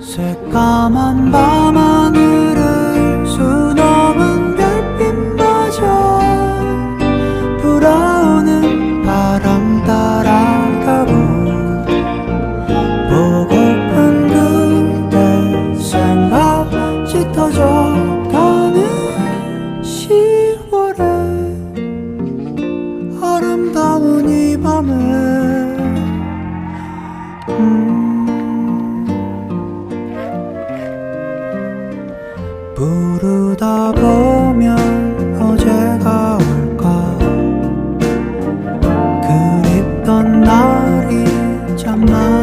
새까만 밤하늘을 부르다 보면 어제가 올까? 그립던 날이 참 많아